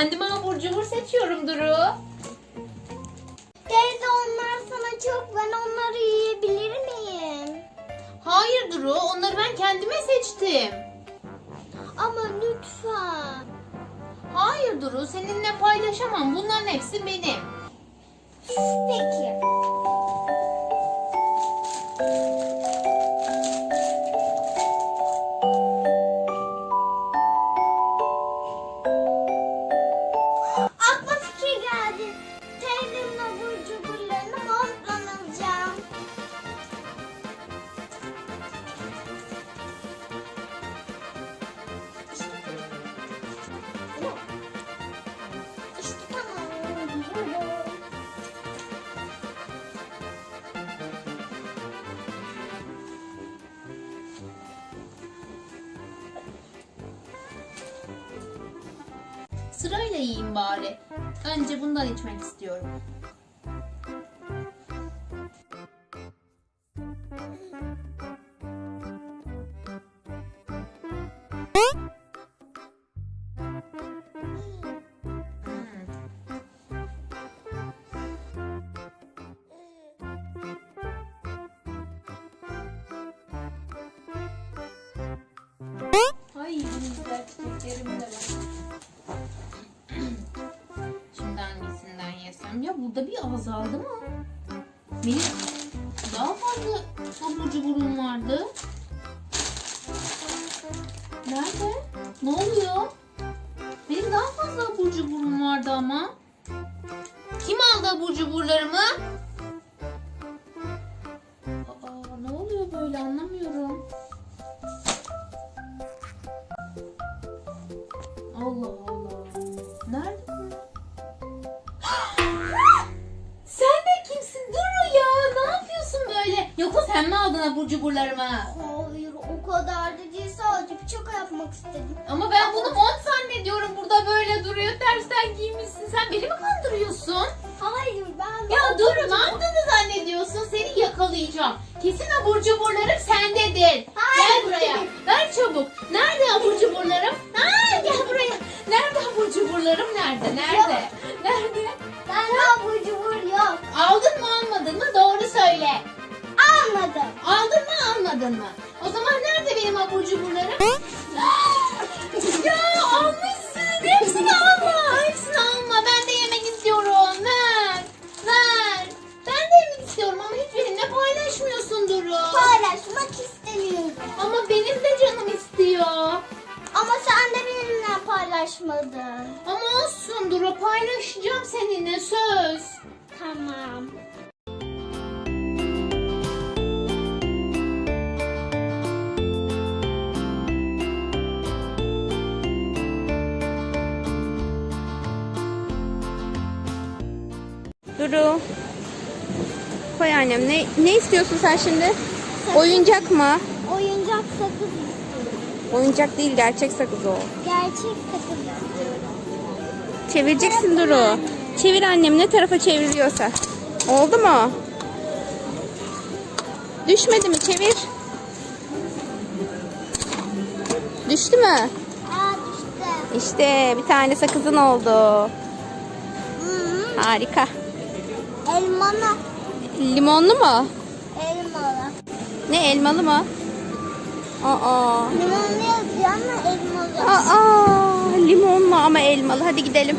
Kendime abur cubur seçiyorum Duru. Teyze onlar sana çok ben onları yiyebilir miyim? Hayır Duru onları ben kendime seçtim. Ama lütfen. Hayır Duru seninle paylaşamam bunların hepsi benim. Peki. Sırayla yiyeyim bari. Önce bundan içmek istiyorum. Yesem? Ya burada bir azaldı mı? Benim daha fazla abur cuburum vardı. Nerede? Ne oluyor? Benim daha fazla abur cuburum vardı ama. Kim aldı abur cuburlarımı? Aa, ne oluyor böyle anlamıyorum. Allah Allah. Aldın abur cuburlarımı? Hayır o kadar da değil sadece bir şaka yapmak istedim. Ama ben bunu mont zannediyorum. Burada böyle duruyor. Tersten giymişsin. Sen beni mi kandırıyorsun? Hayır ben Ya Duru ne yaptığını zannediyorsun? Seni yakalayacağım. Kesin abur cuburlarım sendedir. Gel buraya. Ver çabuk. Nerede abur cuburlarım? Ha, gel buraya. Nerede abur cuburlarım? Nerede? Nerede? Nerede? ben abur cubur yok. Aldın mı almadın mı? Doğru söyle. Almadım. Aldın mı almadın mı? O zaman nerede benim abur cuburlarım? ya almışsın. Hepsini alma. Hepsini alma. Ben de yemek istiyorum. Ver. Ver. Ben de yemek istiyorum ama hiç benimle paylaşmıyorsun Duru. Paylaşmak istemiyorum. Ama benim de canım istiyor. Ama sen de benimle paylaşmadın. Ama olsun Duru paylaşacağım seninle söz. Tamam. Duru. Koy annem. Ne, ne istiyorsun sen şimdi? Oyuncak mı? Oyuncak sakız istiyorum. Oyuncak değil gerçek sakız o. Gerçek sakız istiyorum. Çevireceksin Duru. Çevir annem ne tarafa çeviriyorsa. Oldu mu? Düşmedi mi? Çevir. Düştü mü? Aa düştü. İşte bir tane sakızın oldu. Hı Harika. Elmalı. Limonlu mu? Elmalı. Ne elmalı mı? Aa. Limonlu yazıyor ama elmalı. Aa, limonlu ama elmalı. Hadi gidelim.